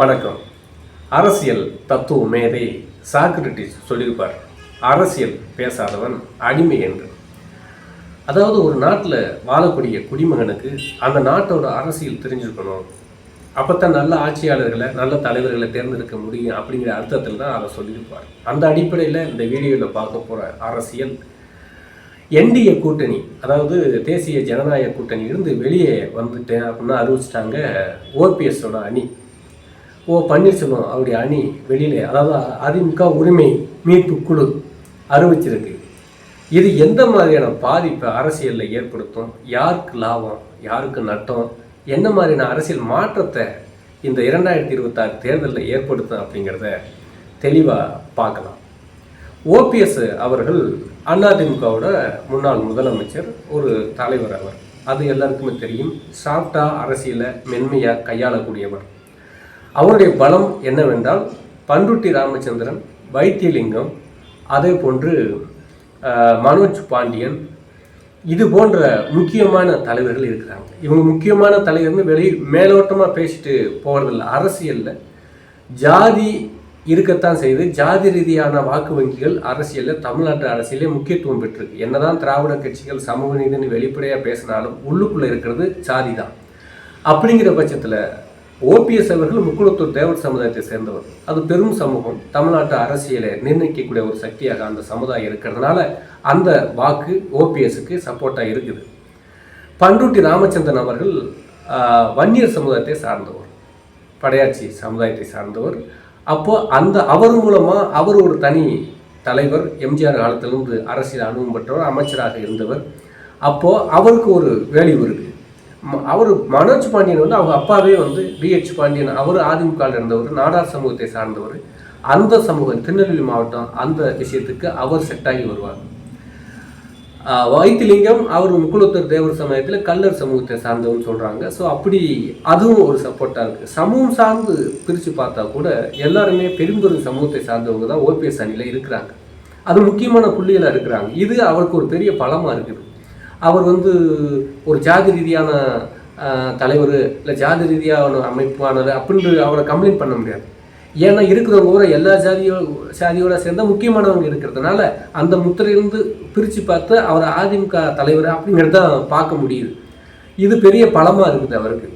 வணக்கம். அரசியல் தத்துவ மேதை சாக்ரட்டிஸ் சொல்லியிருப்பார். அரசியல் பேசாதவன் அடிமை என்று. அதாவது ஒரு நாட்டில் வாழக்கூடிய குடிமகனுக்கு அந்த நாட்டோட அரசியல் தெரிஞ்சிருக்கணும். அப்போத்தான் நல்ல ஆட்சியாளர்களை நல்ல தலைவர்களை தேர்ந்தெடுக்க முடியும் அப்படிங்கிற அர்த்தத்தில் தான் அதை சொல்லியிருப்பார். அந்த அடிப்படையில் இந்த வீடியோவில் பார்க்க போகிற அரசியல். என்டிஏ கூட்டணி அதாவது தேசிய ஜனநாயக கூட்டணி இருந்து வெளியே வந்துட்டேன் அப்படின்னு அறிவிச்சிட்டாங்க ஓபிஎஸோட அணி. ஓ பன்னீர்செல்வம் அவருடைய அணி வெளியில் அதாவது அதிமுக உரிமை மீட்பு குழு அறிவிச்சிருக்கு. இது எந்த மாதிரியான பாதிப்பை அரசியலில் ஏற்படுத்தும்? யாருக்கு லாபம்? யாருக்கு நட்டம்? என்ன மாதிரியான அரசியல் மாற்றத்தை இந்த இரண்டாயிரத்தி இருபத்தாறு தேர்தலில் ஏற்படுத்தும் அப்படிங்கிறத தெளிவாக பார்க்கலாம். ஓபிஎஸ் அவர்கள் அதிமுகவோட முன்னாள் முதலமைச்சர் ஒரு தலைவர் அவர். அது எல்லாருக்குமே தெரியும். சாஃப்டாக அரசியலை மென்மையாக கையாளக்கூடியவர். அவருடைய பலம் என்னவென்றால் பண்ருட்டி ராமச்சந்திரன் வைத்தியலிங்கம் அதே போன்று மனோஜ் பாண்டியன் இது போன்ற முக்கியமான தலைவர்கள் இருக்கிறாங்க. இவங்க முக்கியமான தலைவர்னு வெளி மேலோட்டமாக பேசிட்டு போகிறதில்ல அரசியலில். ஜாதி இருக்கத்தான் செய்து ஜாதி ரீதியான வாக்கு வங்கிகள் அரசியலில் தமிழ்நாட்டு அரசியலே முக்கியத்துவம் பெற்றிருக்கு. என்னதான் திராவிட கட்சிகள் சமூக நீதினு வெளிப்படையாக பேசினாலும் உள்ளுக்குள்ளே இருக்கிறது ஜாதி தான் அப்படிங்கிற பட்சத்தில் ஓபிஎஸ் அவர்கள் முக்குளத்தூர் தேவர் சமுதாயத்தை சேர்ந்தவர். அது பெரும் சமூகம். தமிழ்நாட்டு அரசியலை நிர்ணயிக்கக்கூடிய ஒரு சக்தியாக அந்த சமுதாயம் இருக்கிறதுனால அந்த வாக்கு ஓபிஎஸ்க்கு சப்போர்ட்டாக இருக்குது. பண்ருட்டி ராமச்சந்திரன் அவர்கள் வன்னியர் சமுதாயத்தை சார்ந்தவர். படையாட்சி சமுதாயத்தை சார்ந்தவர். அப்போது அந்த அவர் மூலமாக அவர் ஒரு தனி தலைவர் எம்ஜிஆர் காலத்திலிருந்து அரசியல் அனுபவம் பெற்றவர் அமைச்சராக இருந்தவர். அப்போது அவருக்கு ஒரு வேல்யூ இருக்குது. அவர் மனோஜ் பாண்டியன் வந்து அவங்க அப்பாவே வந்து பிஹெச் பாண்டியன் அவர் அதிமுகவில் இருந்தவர் நாடார் சமூகத்தை சார்ந்தவர். அந்த சமூகம் திருநெல்வேலி மாவட்டம் அந்த விஷயத்துக்கு அவர் செட் ஆகி வருவார். வைத்திலிங்கம் அவர் முக்குளத்தூர் தேவர் சமயத்தில் கல்லர் சமூகத்தை சார்ந்தவர்னு சொல்கிறாங்க ஸோ அப்படி அதுவும் ஒரு சப்போர்ட்டாக இருக்குது சமூகம் சார்ந்து பிரித்து பார்த்தா கூட எல்லாருமே பெரும்பெரும் சமூகத்தை சார்ந்தவங்க தான் ஓபிஎஸ் அணியில் இருக்கிறாங்க. அது முக்கியமான புள்ளிகளாக இருக்கிறாங்க. இது அவருக்கு ஒரு பெரிய பலமாக இருக்குது. அவர் வந்து ஒரு ஜாதி ரீதியான தலைவர் இல்லை ஜாதி ரீதியான அமைப்பானது அப்படின்னு அவரை கம்ப்ளைண்ட் பண்ண முடியாது. ஏன்னா இருக்கிறவங்க கூட எல்லா ஜாதியோ ஜாதியோட சேர்ந்த முக்கியமானவங்க இருக்கிறதுனால அந்த முத்திரையிலிருந்து பிரித்து பார்த்து அவர் அதிமுக தலைவர் அப்படிங்கிறத பார்க்க முடியுது. இது பெரிய பலமாக இருக்குது அவருக்கு.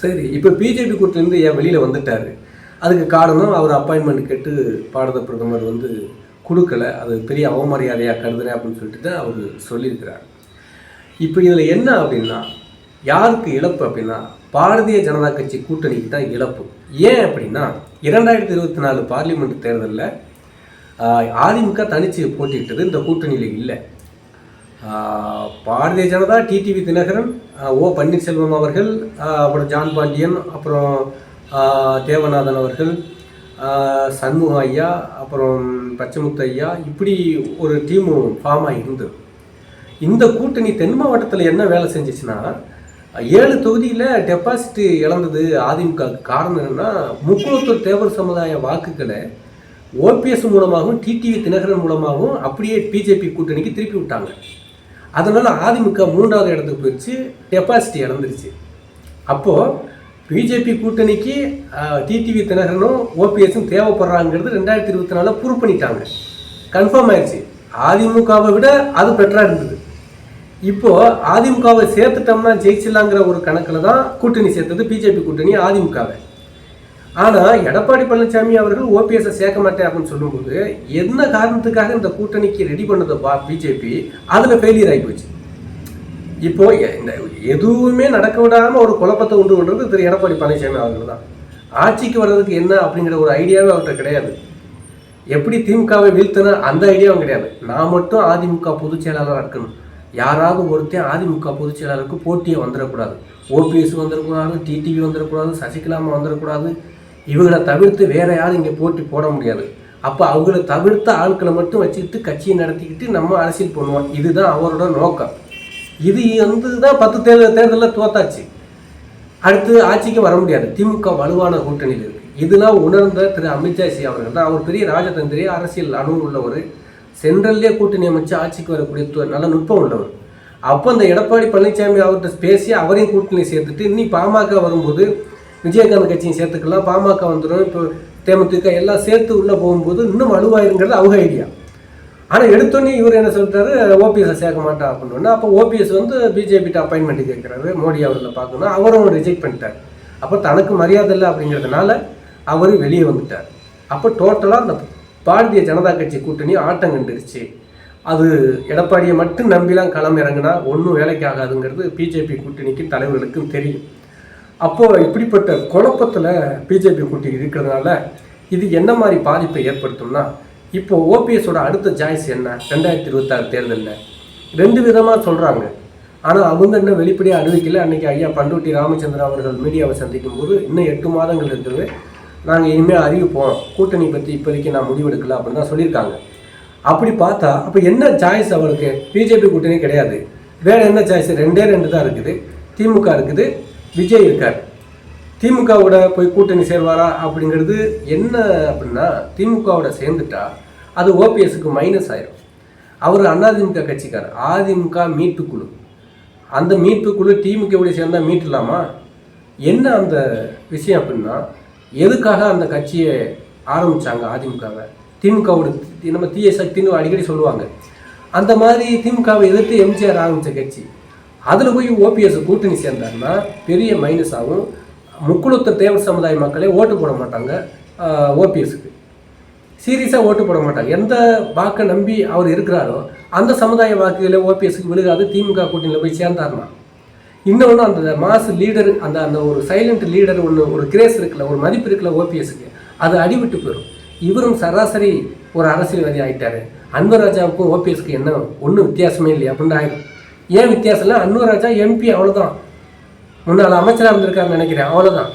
சரி இப்போ பிஜேபி கூட்டிலேருந்து ஏன் வெளியில் வந்துட்டார்? அதுக்கு காரணம் அவர் அப்பாயின்மெண்ட் கேட்டு பாரத பிரதமர் வந்து கொடுக்கல. அது பெரிய அவமரியாதையாக கருதுறேன் அப்படின்னு சொல்லிட்டு தான் அவர் சொல்லியிருக்கிறார். இப்போ இதில் என்ன அப்படின்னா யாருக்கு இழப்பு அப்படின்னா பாரதிய ஜனதா கட்சி கூட்டணிக்கு தான் இழப்பு. ஏன் அப்படின்னா இரண்டாயிரத்தி இருபத்தி நாலு பார்லிமெண்ட் தேர்தலில் அதிமுக தனிச்சு போட்டிட்டது இந்த கூட்டணியில் இல்லை. பாரதிய ஜனதா டிடிவி தினகரன் ஓ பன்னீர்செல்வம் அவர்கள் அப்புறம் ஜான் பாண்டியன் அப்புறம் தேவநாதன் அவர்கள் சண்முக ஐயா அப்புறம் பச்சைமுத்து ஐயா இப்படி ஒரு டீமு ஃபார்மாக இருந்தது. இந்த கூட்டணி தென் மாவட்டத்தில் என்ன வேலை செஞ்சுச்சுன்னா ஏழு தொகுதியில் டெபாசிட் இழந்தது அதிமுக காரணம் என்னன்னா முக்குளத்தூர் தேவர் சமுதாய வாக்குகளை ஓபிஎஸ் மூலமாகவும் டிடிவி தினகரன் மூலமாகவும் அப்படியே பிஜேபி கூட்டணிக்கு திருப்பி விட்டாங்க. அதனால் அதிமுக மூன்றாவது இடத்துக்கு போயிடுச்சு டெபாசிட்டி இழந்துருச்சு. அப்போது பிஜேபி கூட்டணிக்கு டிடிவி தினகரனும் ஓபிஎஸும் தேவைப்படுறாங்கிறது ரெண்டாயிரத்தி இருபத்தி நாலில் ப்ரூவ் பண்ணிட்டாங்க. கன்ஃபார்ம் ஆயிடுச்சு அதிமுகவை விட அது பெட்டராக இருந்தது. இப்போ அதிமுகவை சேர்த்துட்டோம்னா ஜெயிச்சிடலாங்கிற ஒரு கணக்கில் தான் கூட்டணி சேர்த்தது பிஜேபி கூட்டணி அதிமுகவை. ஆனால் எடப்பாடி பழனிசாமி அவர்கள் ஓபிஎஸ்ஸை சேர்க்க மாட்டேன் அப்படின்னு சொல்லும்போது என்ன காரணத்துக்காக இந்த கூட்டணிக்கு ரெடி பண்ணது பா பிஜேபி? அதில் ஃபெயிலியர் ஆகி போச்சு. இப்போ இந்த எதுவுமே நடக்க விடாமல் ஒரு குழப்பத்தை உண்டு பண்ணுறது திரு எடப்பாடி பழனிசாமி அவர்கள் தான். ஆட்சிக்கு வர்றதுக்கு என்ன அப்படிங்கிற ஒரு ஐடியாவே அவர்கிட்ட கிடையாது. எப்படி திமுகவை வீழ்த்தின அந்த ஐடியாவும் கிடையாது. நான் மட்டும் அதிமுக பொதுச் செயலாளராக இருக்கணும். யாராவது ஒருத்தன் அதிமுக பொதுச் செயலாளருக்கு போட்டியே வந்துடக்கூடாது. ஓபிஎஸ் வந்துடக்கூடாது டிடிவி வந்துடக்கூடாது சசிகலாமா வந்துடக்கூடாது. இவங்களை தவிர்த்து வேற யாரும் இங்கே போட்டி போட முடியாது. அப்போ அவங்கள தவிர்த்த ஆட்களை மட்டும் வச்சுக்கிட்டு கட்சியை நடத்திக்கிட்டு நம்ம அரசியல் பண்ணுவோம். இதுதான் அவரோட நோக்கம். இது வந்து தான் பத்து தேர்தல் தேர்தலில் தோத்தாச்சு. அடுத்து ஆட்சிக்கு வர முடியாது. திமுக வலுவான கூட்டணியில் இருக்குது இதெல்லாம் உணர்ந்த திரு அமித்ஷா சி அவர்கள் தான். அவர் பெரிய ராஜதந்திரி அரசியல் அனுபவம் உள்ளவர் சென்ட்ரல்லே கூட்டணி அமைச்சு ஆட்சிக்கு வரக்கூடிய நல்ல நுட்பம் உள்ளவர். அப்போ அந்த எடப்பாடி பழனிசாமி அவர்கிட்ட பேசி அவரையும் கூட்டணி சேர்த்துட்டு இன்னி பாமக வரும்போது விஜயகாந்த் கட்சியும் சேர்த்துக்கலாம் பாமக வந்துடும் இப்போ தேமுதிக எல்லாம் சேர்த்து உள்ளே போகும்போது இன்னும் வலுவாயிருங்கிறது அவங்க ஐடியா. ஆனால் எடுத்தோன்னே இவர் என்ன சொல்கிறாரு ஓபிஎஸ்ஸை சேர்க்க மாட்டா அப்படின்னு அப்போ ஓபிஎஸ் வந்து பிஜேபிட்ட அப்பாயின்மெண்ட் கேட்குறாரு மோடி அவரில் பார்க்கணும் அவரும் ரிஜெக்ட் பண்ணிட்டார். அப்போ தனக்கு மரியாதை இல்லை அப்படிங்கிறதுனால அவர் வெளியே வந்துட்டார். அப்போ டோட்டலாக அந்த பாரதிய ஜனதா கட்சி கூட்டணி ஆட்டம் கண்டுருச்சு. அது எடப்பாடியை மட்டும் நம்பிலாம் களம் இறங்குனா ஒன்றும் வேலைக்கு ஆகாதுங்கிறது பிஜேபி கூட்டணிக்கு தலைவர்களுக்கும் தெரியும். அப்போது இப்படிப்பட்ட குழப்பத்தில் பிஜேபி கூட்டணி இருக்கிறதுனால இது என்ன மாதிரி பாதிப்பை ஏற்படுத்தும்னா இப்போ ஓபிஎஸோட அடுத்த சாய்ஸ் என்ன? ரெண்டாயிரத்தி இருபத்தாறு தேர்தலில். ரெண்டு விதமாக சொல்கிறாங்க ஆனால் அவங்க இன்னும் வெளிப்படையாக அறிவிக்கல. அன்றைக்கி ஐயா பண்டூட்டி ராமச்சந்திரன் அவர்கள் மீடியாவை சந்திக்கும் போது இன்னும் எட்டு மாதங்கள் இருக்குது நாங்கள் இனிமேல் அறிவிப்போம் கூட்டணி பற்றி இப்போதைக்கு நான் முடிவெடுக்கல அப்படின்னு தான் சொல்லியிருக்காங்க. அப்படி பார்த்தா அப்போ என்ன சாய்ஸ் அவருக்கு பிஜேபி கூட்டணி கிடையாது. வேறு என்ன சாய்ஸ் ரெண்டே ரெண்டு தான் இருக்குது. திமுக இருக்குது. விஜய் இருக்கார். திமுகவோட போய் கூட்டணி சேர்வாரா அப்படிங்கிறது என்ன அப்படின்னா திமுகவோட சேர்ந்துட்டா அது ஓபிஎஸ்க்கு மைனஸ் ஆயிரும். அவர் அதிமுக கட்சிக்கார் அதிமுக மீட்பு குழு. அந்த மீட்பு குழு திமுகவோட சேர்ந்தா மீட்டலாமா? என்ன அந்த விஷயம் அப்படின்னா எதுக்காக அந்த கட்சியை ஆரம்பிச்சாங்க அதிமுகவை? திமுகவோட நம்ம தீய சக்தின்னு அடிக்கடி சொல்லுவாங்க. அந்த மாதிரி திமுகவை எதிர்த்து எம்ஜிஆர் ஆரம்பித்த கட்சி அதில் போய் ஓபிஎஸ் கூட்டணி சேர்ந்தாருன்னா பெரிய மைனஸ் ஆகும் முக்குளத்த தேவர் சமுதாய மக்களே ஓட்டு போட மாட்டாங்க ஓபிஎஸ்க்கு சீரியஸாக ஓட்டு போட மாட்டாங்க. எந்த வாக்கை நம்பி அவர் இருக்கிறாரோ அந்த சமுதாய வாக்குகளே ஓபிஎஸ்க்கு விழுகாது திமுக கூட்டணியில் போய் சேர்ந்தாருன்னா. இன்னொன்று அந்த மாஸ் லீடர் அந்த அந்த ஒரு சைலண்ட் லீடர் ஒன்று ஒரு கிரேஸ் இருக்குல்ல ஒரு மதிப்பு இருக்குல்ல ஓபிஎஸ்க்கு அது அடிவிட்டு போயிடும் இவரும் சராசரி ஒரு அரசியல்வாதி ஆகிட்டாரு அன்வர் ராஜாவுக்கும் ஓபிஎஸ்க்கு என்ன ஒன்றும் வித்தியாசமே இல்லை அப்படின்னு ஆயிடும் ஏன் வித்தியாசம் இல்லை? அன்வர் ராஜா எம்பி அவ்வளோதான் முன்னால் அமைச்சராக இருந்திருக்காருன்னு நினைக்கிறேன் அவ்வளோதான்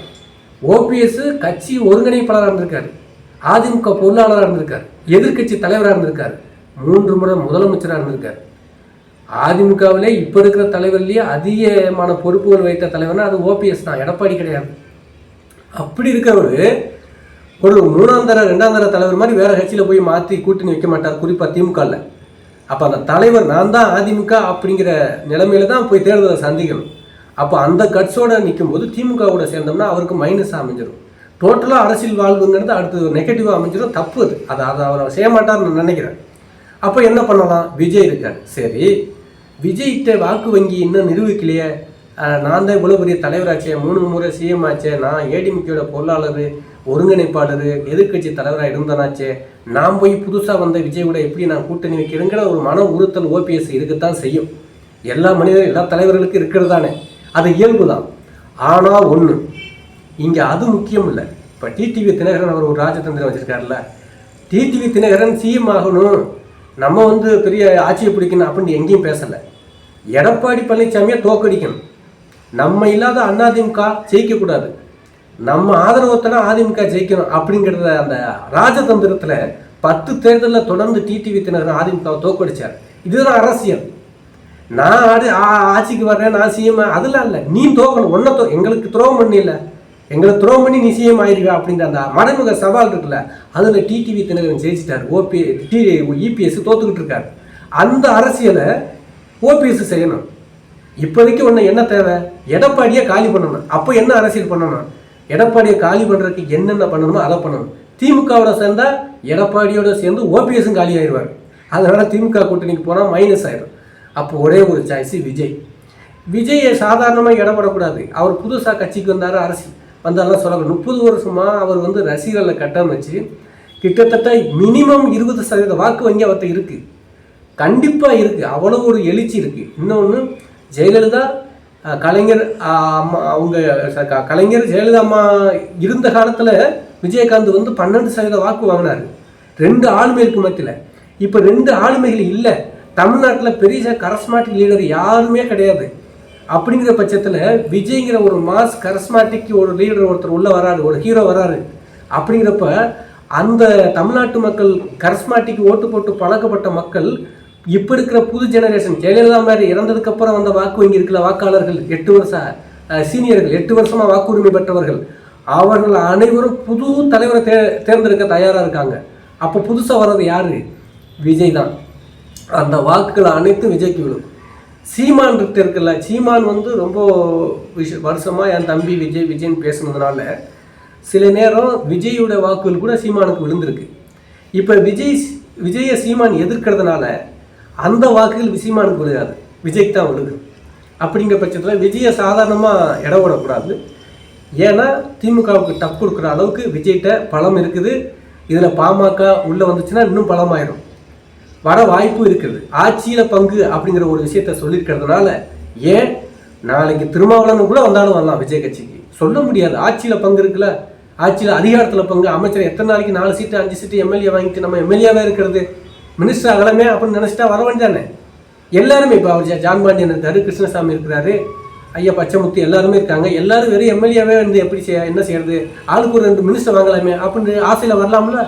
ஓபிஎஸ் கட்சி ஒருங்கிணைப்பாளராக இருந்திருக்காரு. அதிமுக பொருளாளராக இருந்திருக்காரு. எதிர்க்கட்சி தலைவராக இருந்திருக்காரு. மூன்று முறை முதலமைச்சராக இருந்திருக்காரு. அதிமுகவிலே இப்போ இருக்கிற தலைவர்லேயே அதிகமான பொறுப்புகள் வைத்த தலைவர்னா அது ஓபிஎஸ் தான். எடப்பாடி கிடையாது. அப்படி இருக்கிறவர் ஒரு மூணாம் தர ரெண்டாம் தர தலைவர் மாதிரி வேற கட்சியில் போய் மாற்றி கூட்டணி வைக்க மாட்டார் குறிப்பாக திமுகவில் அப்போ அந்த தலைவர் நான் தான் அதிமுக அப்படிங்கிற நிலைமையில தான் போய் தேர்தலை சந்திக்கணும். அப்போ அந்த கட்ஸோடு நிற்கும் போது திமுகவோட சேர்ந்தோம்னா அவருக்கு மைனஸ் அமைஞ்சிடும் டோட்டலாக அரசியல் வாழ்வுங்கிறது அடுத்து நெகட்டிவாக அமைஞ்சிடும் தப்பு அது. அதை அவர் செய்ய மாட்டார்னு நினைக்கிறேன். அப்போ என்ன பண்ணலாம்? விஜய் இருக்கார். சரி விஜய்கிட்ட வாக்கு வங்கி இன்னும் நிரூபிக்கலையே. நான் தான் இவ்வளோ பெரிய தலைவராச்சே. மூணு முறை சிஎம் ஆச்சே. நான் ஏடிஎம்கேயோட பொருளாளர் ஒருங்கிணைப்பாளர் எதிர்க்கட்சி தலைவராக இருந்தனாச்சே. நான் போய் புதுசாக வந்த விஜயோட எப்படி நான் கூட்டணி வைக்கிறேங்கிற ஒரு மன உறுத்தல் ஓபிஎஸ் இருக்கத்தான் செய்யும். எல்லா மனிதரும் எல்லா தலைவர்களுக்கும் இருக்கிறது தானே. அது இயல்பு தான் ஆனால் ஒன்று இங்கே அது முக்கியம் இல்லை. இப்போ டிடிவி தினகரன் அவர் ஒரு ராஜதந்திரம் வச்சுருக்காருல்ல. டிடிவி தினகரன் சிஎம் ஆகணும். நம்ம வந்து பெரிய ஆட்சியை பிடிக்கணும் அப்படின்னு எங்கேயும் பேசலை. எடப்பாடி பழனிசாமியை தோக்கடிக்கணும். நம்ம இல்லாத அதிமுக ஜெயிக்கக்கூடாது நம்ம ஆதரவத்தனா அதிமுக ஜெயிக்கணும் அப்படிங்கிறத அந்த ராஜதந்திரத்தில் பத்து தேர்தலில் தொடர்ந்து டிடிவி தினகரன் அதிமுகவை தோக்கடிச்சார். இதுதான் அரசியல். நான் ஆடு ஆ- ஆட்சிக்கு வர்றேன் நான் சிஎம் அதெல்லாம் இல்லை. நீ தோக்கணும். ஒன்றை தோ எங்களுக்கு துரோகம் பண்ணல எங்களை துரோகம் பண்ணி நீ சிஎம் ஆயிருக்க அந்த மறைமுக சவால் இருக்குல்ல அதில் டிடிவி தினகரன் ஜெயிச்சிட்டார். ஓபி டி இபிஎஸ் தோத்துக்கிட்டு இருக்கார். அந்த அரசியலை ஓபிஎஸ் செய்யணும். இப்போதைக்கு ஒன்று என்ன தேவை? எடப்பாடியை காலி பண்ணணும். அப்போ என்ன அரசியல் பண்ணணும்? எடப்பாடியை காலி பண்ணுறதுக்கு என்னென்ன பண்ணணுமோ அதை பண்ணணும். திமுகவோட சேர்ந்தால் எடப்பாடியோட சேர்ந்து ஓபிஎஸும் காலி ஆயிடுவார் அதனால் திமுக கூட்டணிக்கு போனால் மைனஸ் ஆயிடும் அப்போ ஒரே ஒரு சாய்ஸ் விஜய். விஜயை சாதாரணமாக இடப்படக்கூடாது அவர் புதுசாக கட்சிக்கு வந்தார் அரசு வந்தாலும் சொல்ல முப்பது வருஷமா அவர் வந்து ரசிகர்களை கட்டமைச்சு கிட்டத்தட்ட மினிமம் இருபது சதவீத வாக்கு வங்கி அவர்கிட்ட இருக்குது கண்டிப்பாக இருக்குது அவ்வளோ ஒரு எழுச்சி இருக்குது இன்னொன்று ஜெயலலிதா கலைஞர் அம்மா அவங்க கலைஞர் ஜெயலலிதா அம்மா இருந்த காலத்தில் விஜயகாந்த் வந்து பன்னெண்டு சதவீத வாக்கு வாங்கினார். ரெண்டு ஆளுமைகளுக்கு மத்தியில். இப்போ ரெண்டு ஆளுமைகள் இல்லை. தமிழ்நாட்டில் பெரிய கரஸ்மாட்டிக் லீடர் யாருமே கிடையாது. அப்படிங்கிற பட்சத்தில் விஜய்ங்கிற ஒரு மாஸ் கரஸ்மாட்டிக் ஒரு லீடர் ஒருத்தர் உள்ளே வராரு ஒரு ஹீரோ வராரு. அப்படிங்கிறப்ப அந்த தமிழ்நாட்டு மக்கள் கரஸ்மாட்டிக் ஓட்டு போட்டு பழக்கப்பட்ட மக்கள் இப்போ இருக்கிற புது ஜெனரேஷன் ஜெயலலிதா மாதிரி இறந்ததுக்கப்புறம் வந்த வாக்கு வங்கி இருக்கிற வாக்காளர்கள் எட்டு வருஷம் சீனியர்கள் எட்டு வருஷமாக வாக்குரிமை பெற்றவர்கள் அவர்கள் அனைவரும் புது தலைவரை தே தேர்ந்தெடுக்க தயாராக இருக்காங்க. அப்போ புதுசாக வர்றது யாரு? விஜய் தான். அந்த வாக்குகள் அனைத்தும் விஜய்க்கு விழும். சீமான் இருக்குல்ல சீமான் வந்து ரொம்ப விஷ வருஷமாக என் தம்பி விஜய் விஜய்னு பேசுனதுனால சில நேரம் விஜயோட வாக்குகள் கூட சீமானுக்கு விழுந்திருக்கு. இப்போ விஜய் விஜயை சீமான் எதிர்க்கிறதுனால அந்த வாக்குகள் சீமானுக்கு விழுகாது. விஜய்க்கு தான் விழுது அப்படிங்கிற பட்சத்தில் விஜயை சாதாரணமாக இடம் விடக்கூடாது. ஏன்னா திமுகவுக்கு டப் கொடுக்குற அளவுக்கு விஜய்கிட்ட பலம் இருக்குது. இதில் பாமக உள்ளே வந்துச்சுன்னா இன்னும் பலமாயிடும் வர வாய்ப்பு இருக்கிறது ஆட்சியில் பங்கு அப்படிங்கிற ஒரு விஷயத்த சொல்லியிருக்கிறதுனால ஏன் நாளைக்கு திருமாவளவன் கூட வந்தாலும் வரலாம் விஜய் கட்சிக்கு? சொல்ல முடியாது. ஆட்சியில் பங்கு இருக்குல்ல? ஆட்சியில் அதிகாரத்தில் பங்கு. அமைச்சர் எத்தனை நாளைக்கு நாலு சீட்டு அஞ்சு சீட்டு எம்எல்ஏ வாங்கிட்டு நம்ம எம்எல்ஏவாக இருக்கிறது? மினிஸ்டர் அகலமே அப்படின்னு நினச்சிட்டா வர வேண்டியதானே எல்லாருமே இப்போ அவர் ஜான் பாண்டியன் இருக்காரு கிருஷ்ணசாமி இருக்கிறாரு ஐயா பச்சைமுத்து எல்லாருமே இருக்காங்க. எல்லாரும் வெறும் எம்எல்ஏவே வந்து எப்படி செய்ய என்ன செய்யறது? ஆளுக்கு ஒரு ரெண்டு மினிஸ்டர் வாங்கலாமே அப்படின்னு ஆசையில் வரலாம்ல?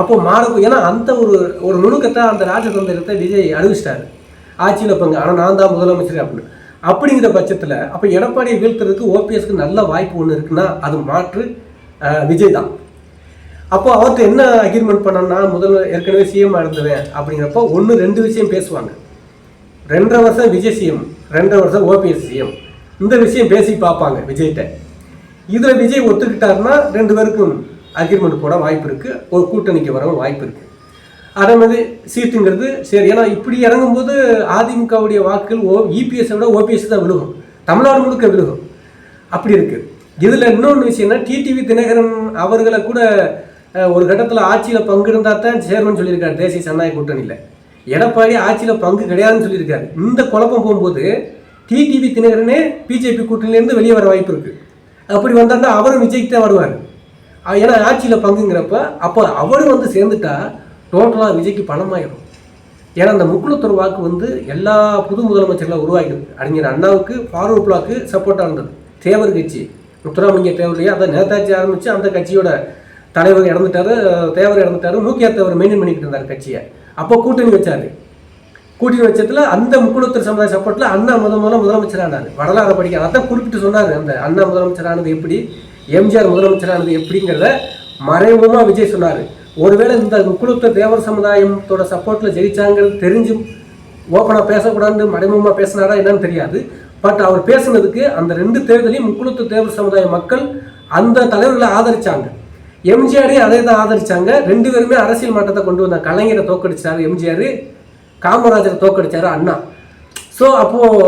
அப்போ மாறக்கும் ஏன்னா அந்த ஒரு ஒரு நுணுக்கத்தை அந்த ராஜதந்திரத்தை விஜய் அறிவிச்சிட்டாரு ஆட்சியில் பங்கு ஆனால் நான் தான் முதலமைச்சர் அப்படின்னு. அப்படிங்கிற பட்சத்தில் அப்போ எடப்பாடியை வீழ்த்துறதுக்கு ஓபிஎஸ்க்கு நல்ல வாய்ப்பு ஒன்று இருக்குன்னா அது மாற்று விஜய் தான். அப்போ அவர்கிட்ட என்ன அக்ரிமெண்ட் பண்ணோம்னா முதல்ல ஏற்கனவே சிஎம் இருந்தவன் அப்படிங்கிறப்போ ஒன்று ரெண்டு விஷயம் பேசுவாங்க. ரெண்டரை வருஷம் விஜய் சிஎம் ரெண்டரை வருஷம் ஓபிஎஸ் சிஎம் இந்த விஷயம் பேசி பார்ப்பாங்க விஜய்கிட்ட. இதில் விஜய் ஒத்துக்கிட்டாருன்னா ரெண்டு பேருக்கும் அக்ரிமெண்ட் போட வாய்ப்பு இருக்குது ஒரு கூட்டணிக்கு வரவும் வாய்ப்பு இருக்குது அதே மாதிரி சீட்டுங்கிறது சரி ஏன்னா இப்படி இறங்கும்போது அதிமுகவுடைய வாக்குகள் ஓ இபிஎஸை விட ஓபிஎஸ் தான் விழுகும். தமிழ்நாடு முழுக்க விழுகும். அப்படி இருக்குது இதில் இன்னொன்று விஷயம்னா டிடிவி தினகரன் அவர்களை கூட ஒரு கட்டத்தில் ஆட்சியில் பங்கு இருந்தால் தான் சேர்மன் சொல்லியிருக்காரு தேசிய ஜனநாயக கூட்டணியில். எடப்பாடி ஆட்சியில் பங்கு கிடையாதுன்னு சொல்லியிருக்காரு. இந்த குழப்பம் போகும்போது டிடிவி தினகரனே பிஜேபி கூட்டணியிலேருந்து வெளியே வர வாய்ப்பு இருக்குது அப்படி வந்தாருன்னா அவரும் விஜய்க்கு தான் வருவார். ஏன்னா ஆட்சியில் பங்குங்கிறப்ப அப்போ அவரும் வந்து சேர்ந்துட்டா டோட்டலாக விஜய்க்கு பணமாயிடும் ஏன்னா அந்த முக்குளத்தூர் வாக்கு வந்து எல்லா புது முதலமைச்சர்களாக உருவாகிடுது அறிஞர் அண்ணாவுக்கு ஃபார்வர்ட் பிளாக்கு சப்போர்ட்டாக இருந்தது. தேவர் கட்சி. முத்துராமலிங்க தேவர்லையே அதை நேதாஜி ஆரம்பித்து அந்த கட்சியோட தலைவர் இறந்துட்டாரு தேவர் இறந்துட்டாரு. மூக்கியா தேவர் மெயின்டைன் பண்ணிக்கிட்டு இருந்தார் கட்சியை. அப்போ கூட்டணி வச்சாரு. கூட்டணி வச்சதுல அந்த முக்குளத்தூர் சமுதாய சப்போர்ட்டில் அண்ணா முத முதல்ல முதலமைச்சரானார். வரலாறு படிக்க அதான் குறிப்பிட்டு சொன்னார் அந்த அண்ணா முதலமைச்சரானது எப்படி எம்ஜிஆர் முதலமைச்சரானது எப்படிங்கிறத மறைமுகமாக விஜய் சொன்னார். ஒருவேளை இந்த முக்குழுத்த தேவர் சமுதாயத்தோட சப்போர்ட்டில் ஜெயிச்சாங்கிறது தெரிஞ்சும் ஓப்பனாக பேசக்கூடாதுன்னு மறைமுகமாக பேசினாரா என்னன்னு தெரியாது. பட் அவர் பேசுனதுக்கு அந்த ரெண்டு தேர்தலையும் முக்குழுத்த தேவர் சமுதாய மக்கள் அந்த தலைவர்களை ஆதரித்தாங்க எம்ஜிஆரையும் அதே தான் ஆதரித்தாங்க ரெண்டு பேருமே அரசியல் மாற்றத்தை கொண்டு வந்தாங்க கலைஞரை தோக்கடிச்சார் எம்ஜிஆர் காமராஜரை தோக்கடிச்சார் அண்ணா. ஸோ அப்போது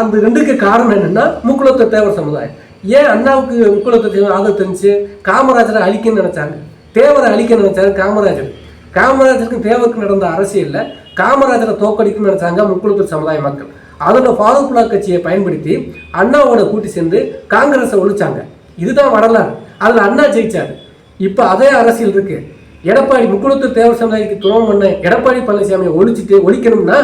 அந்த ரெண்டுக்கு காரணம் என்னென்னா முக்குழுத்த தேவர் சமுதாயம். ஏன் அண்ணாவுக்கு முக்குளத்து ஆதரவு தெரிஞ்சு காமராஜரை அழிக்கணும்னு நினைச்சாங்க. தேவரை அழிக்க நினைச்சாரு காமராஜர். காமராஜருக்கு தேவருக்கு நடந்த அரசியலில் காமராஜரை தோக்கடிக்கணும்னு நினைச்சாங்க முக்குளத்தூர் சமுதாய மக்கள். அதோட ஃபாதர் பிளாக் கட்சியை பயன்படுத்தி அண்ணாவோட கூட்டி சேர்ந்து காங்கிரஸை ஒழிச்சாங்க. இதுதான் வரலாறு. அதில் அண்ணா ஜெயிச்சார். இப்போ அதே அரசியல் இருக்கு. எடப்பாடி முக்குளத்தூர் தேவர் சமுதாயத்துக்கு துரோகம் பண்ண எடப்பாடி பழனிசாமியை ஒழிச்சிட்டு ஒழிக்கணும்னா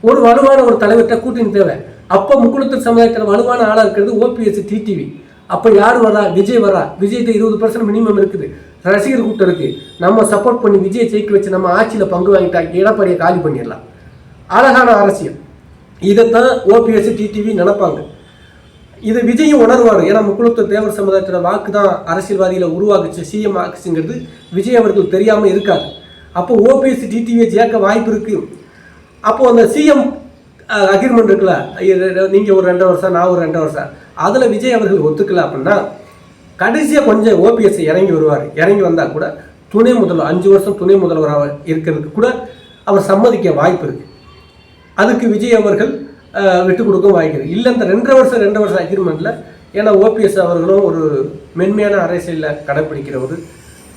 ஒரு வலுவான ஒரு தலைவர்கிட்ட கூட்டணி தேவை. அப்போ முக்குளத்தூர் சமுதாயத்தில் வலுவான ஆளாக இருக்கிறது ஓபிஎஸ் டிடிவி அப்போ யார் வரா? விஜய் வரா? விஜய்க்கு இருபது பர்சன்ட் மினிமம் இருக்குது. ரசிகர் கூட்டம் இருக்குது நம்ம சப்போர்ட் பண்ணி விஜய் ஜெயிக்க வச்சு நம்ம ஆட்சியில் பங்கு வாங்கிட்டா எடப்பாடியை காலி பண்ணிடலாம். அழகான அரசியல். இதைத்தான் ஓபிஎஸ் டிடிவி நினைப்பாங்க. இது விஜயும் உணர்வார். ஏன்னா முக்குளத்தூர் தேவர் சமுதாயத்தோட வாக்கு தான் அரசியல்வாதியில் உருவாக்குச்சு சிஎம் ஆக்குச்சுங்கிறது விஜய் அவர்கள் தெரியாமல் இருக்காது. அப்போ ஓபிஎஸ் டிடிவியை ஜேக்க வாய்ப்பு இருக்கு. அப்போ அந்த சிஎம் அக்ரிமெண்ட் இருக்குல்ல? நீங்கள் ஒரு ரெண்டு வருஷம் நான் ஒரு ரெண்டு வருஷம். அதில் விஜய் அவர்கள் ஒத்துக்கல அப்படின்னா கடைசியாக கொஞ்சம் ஓபிஎஸ் இறங்கி வருவார். இறங்கி வந்தால் கூட துணை முதல்வர் அஞ்சு வருஷம் துணை முதல்வராக இருக்கிறதுக்கு கூட அவர் சம்மதிக்க வாய்ப்பு இருக்கு. அதுக்கு விஜய் அவர்கள் விட்டு கொடுக்க வாய்க்கிறது இல்லை இந்த ரெண்டரை வருஷம் ரெண்டு வருஷம் அக்ரிமெண்ட்டில் ஏன்னா ஓபிஎஸ் அவர்களும் ஒரு மென்மையான அரசியலில் கடைப்பிடிக்கிறவர்.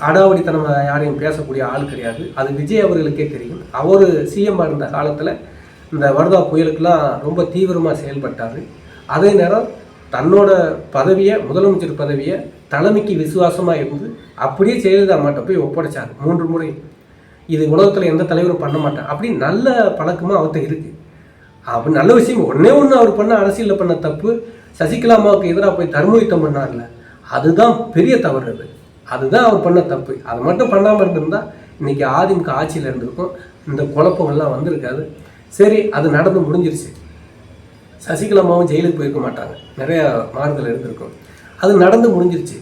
அடாவடித்தனம் யாரையும் பேசக்கூடிய ஆள் கிடையாது. அது விஜய் அவர்களுக்கே தெரியும். அவர் சிஎம் இருந்த காலத்தில் இந்த வர்தா புயலுக்கெல்லாம் ரொம்ப தீவிரமாக செயல்பட்டார். அதே நேரம் தன்னோட பதவியை முதலமைச்சர் பதவியை தலைமைக்கு விசுவாசமாக இருந்து அப்படியே ஜெயலலிதா அம்மாட்ட போய் ஒப்படைச்சார் மூன்று முறை. இது உலகத்தில் எந்த தலைவரும் பண்ண மாட்டேன் அப்படி நல்ல பழக்கமாக அவர்கிட்ட இருக்கு. அப்படி நல்ல விஷயம் ஒன்றே ஒன்று அவர் பண்ண அரசியலில் பண்ண தப்பு சசிகலா அம்மாவுக்கு எதிராக போய் தர்ம யுத்தம் பண்ணார்ல அதுதான் பெரிய தவறு அது. அதுதான் அவர் பண்ண தப்பு. அதை மட்டும் பண்ணாமல் இருந்திருந்தா இன்னைக்கு அதிமுக ஆட்சியில் இருந்திருக்கும். இந்த குழப்பம் எல்லாம் வந்திருக்காது. சரி அது நடந்து முடிஞ்சிருச்சு. சசிகலாமாவும் ஜெயிலுக்கு போயிருக்க மாட்டாங்க. நிறைய மாறுதல் இருந்திருக்கும். அது நடந்து முடிஞ்சிருச்சு.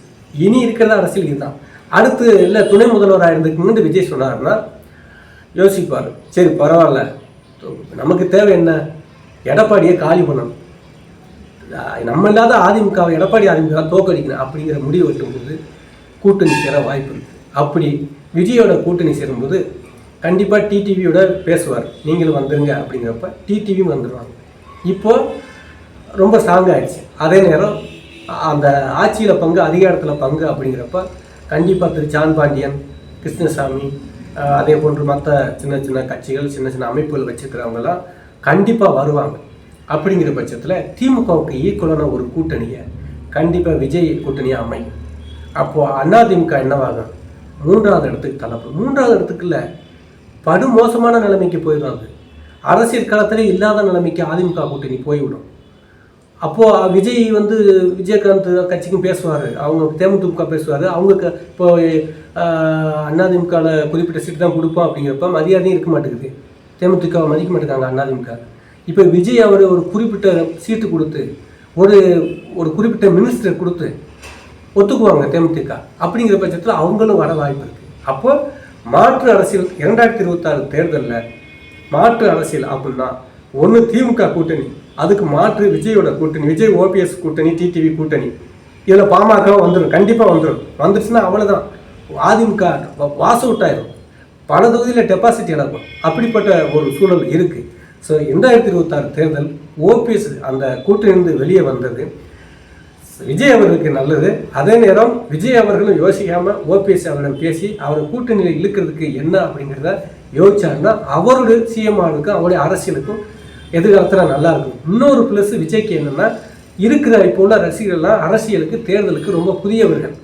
இனி இருக்கிறத அரசியல் இதுதான். அடுத்து இல்லை துணை முதல்வராக இருந்துக்குன்னு விஜய் சொன்னாருன்னா யோசிப்பார். சரி பரவாயில்ல. நமக்கு தேவை என்ன? எடப்பாடியை காலி பண்ணணும். நம்ம இல்லாத அதிமுகவை எடப்பாடி அதிமுக தோக்கடிக்கணும் அப்படிங்கிற முடிவு வெட்டும்போது கூட்டணி சேர வாய்ப்பு இருக்குது அப்படி விஜயோட கூட்டணி சேரும்போது கண்டிப்பாக டிடிவியோட பேசுவார். நீங்களும் வந்துருங்க அப்படிங்கிறப்ப டிடிவியும் வந்துடுவாங்க இப்போது ரொம்ப ஸ்ட்ராங் ஆகிடுச்சு அதே நேரம் அந்த ஆட்சியில் பங்கு அதிகாரத்தில் பங்கு அப்படிங்கிறப்ப கண்டிப்பாக திரு ஜான் பாண்டியன் கிருஷ்ணசாமி அதே போன்று மற்ற சின்ன சின்ன கட்சிகள் சின்ன சின்ன அமைப்புகள் வச்சுருக்கிறவங்கலாம் கண்டிப்பாக வருவாங்க. அப்படிங்கிற பட்சத்தில் திமுகவுக்கு ஈக்குவலான ஒரு கூட்டணியை கண்டிப்பாக விஜய் கூட்டணியாக அமையும். அப்போது அதிமுக என்னவாகும்? மூன்றாவது இடத்துக்கு தள்ளப்படும். மூன்றாவது இடத்துக்குள்ள படுமோசமான படு மோசமான நிலைமைக்கு போயிடுவாங்க அரசியல் களத்திலே இல்லாத நிலைமைக்கு அதிமுக கூட்டணி போய்விடும். அப்போது விஜய் வந்து விஜயகாந்த் கட்சிக்கும் பேசுவார். அவங்க தேமுதிமுக பேசுவார். அவங்க இப்போ அதிமுகவில் குறிப்பிட்ட சீட்டு தான் கொடுப்போம் அப்படிங்கிறப்ப மரியாதையும் இருக்க மாட்டேங்குது. தேமுதிக மதிக்க மாட்டேங்காங்க அதிமுக இப்போ விஜய் அவர் ஒரு குறிப்பிட்ட சீட்டு கொடுத்து ஒரு ஒரு குறிப்பிட்ட மினிஸ்டர் கொடுத்து ஒத்துக்குவாங்க தேமுதிக. அப்படிங்கிற பட்சத்தில் அவங்களும் வர வாய்ப்பு இருக்குது அப்போ மாற்று அரசியல் இரண்டாயிரத்தி இருபத்தாறு தேர்தலில் மாற்று அரசியல் அப்படின்னா ஒன்று திமுக கூட்டணி அதுக்கு மாற்று விஜயோட கூட்டணி விஜய் ஓபிஎஸ் கூட்டணி டிடிவி கூட்டணி. இதில் பாமக வந்துடும் கண்டிப்பாக வந்துடும் வந்துருச்சுன்னா அவ்வளோதான் அதிமுக வாச விட்டாயிரும் பல தொகுதியில் டெபாசிட் இழக்கும். அப்படிப்பட்ட ஒரு சூழல் இருக்குது ஸோ ரெண்டாயிரத்தி இருபத்தாறு தேர்தல் ஓபிஎஸ் அந்த கூட்டணியிலிருந்து வெளியே வந்தது. விஜய் அவர்களுக்கு நல்லது. அதே நேரம் விஜய் அவர்களும் யோசிக்காமல் ஓபிஎஸ் அவரிடம் பேசி அவரை கூட்டணியில் இழுக்கிறதுக்கு என்ன அப்படிங்கிறத யோசிச்சாருன்னா அவருடைய சிஎம்ஆனுக்கும் அவருடைய அரசியலுக்கும் எதிர்காலத்தில் நல்லா இருக்கும். இன்னொரு ப்ளஸ் விஜய்க்கு என்னென்னா இருக்கிற இப்போ உள்ள ரசிகர்கள்லாம் அரசியலுக்கு தேர்தலுக்கு ரொம்ப புதியவர்கள்.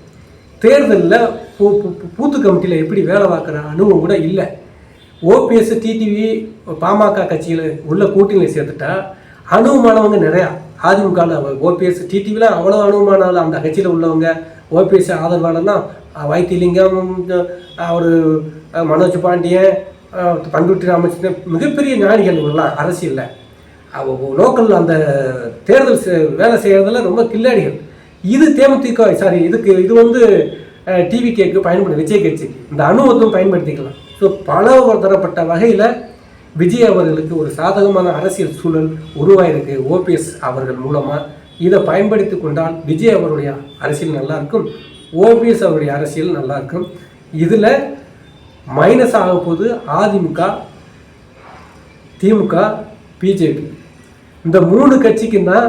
தேர்தலில் பூ பூத்து கமிட்டியில் எப்படி வேலை பார்க்குற அனுபவம் கூட இல்லை. ஓபிஎஸ் டிடிவி பாமக கட்சியில் உள்ள கூட்டணியில் சேர்த்துட்டா அனுபவமானவங்க நிறையா. அதிமுகவில் ஓபிஎஸ் டிடிவியில் அவ்வளோ அனுபவமான அந்த கட்சியில் உள்ளவங்க ஓபிஎஸ் ஆதரவாளர்னா வைத்திலிங்கம் அவர் மனோஜ் பாண்டியன் பண்ருட்டி ராமச்சந்திரன் மிகப்பெரிய ஞானிகள் இவங்கெல்லாம் அரசியலில். லோக்கல் அந்த தேர்தல் வேலை செய்கிறதுல ரொம்ப கில்லாடிகள். இது தேமுதிக சாரி இதுக்கு இது வந்து டிவி கேக்கு பயன்படுத்த விஜய் கட்சிக்கு இந்த அனுபவத்தையும் பயன்படுத்திக்கலாம். ஸோ பல தரப்பட்ட வகையில் விஜய் அவர்களுக்கு ஒரு சாதகமான அரசியல் சூழல் உருவாயிருக்கு. ஓபிஎஸ் அவர்கள் மூலமாக இதை பயன்படுத்தி கொண்டால் விஜய் அவருடைய அரசியல் நல்லாயிருக்கும் ஓபிஎஸ் அவருடைய அரசியல் நல்லாயிருக்கும் இதில் மைனஸ் ஆக போகுது அதிமுக திமுக பிஜேபி. இந்த மூணு கட்சிக்கும் தான்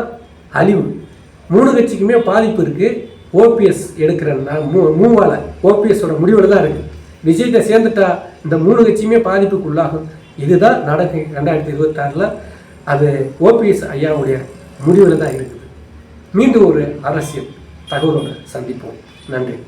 அழிவு. மூணு கட்சிக்குமே பாதிப்பு இருக்குது ஓபிஎஸ் எடுக்கிறேன்னா மூ மூவால் ஓபிஎஸோட முடிவில் தான் இருக்குது விஜய்கிட்ட சேர்ந்துட்டா இந்த மூணு கட்சியுமே பாதிப்புக்குள்ளாகும். இதுதான் நடக்கும் ரெண்டாயிரத்தி இருபத்தாறில் அது ஓபிஎஸ் ஐயாவுடைய முடிவில் தான் இருக்குது. மீண்டும் ஒரு அரசியல் தகவலோடு சந்திப்போம். நன்றி.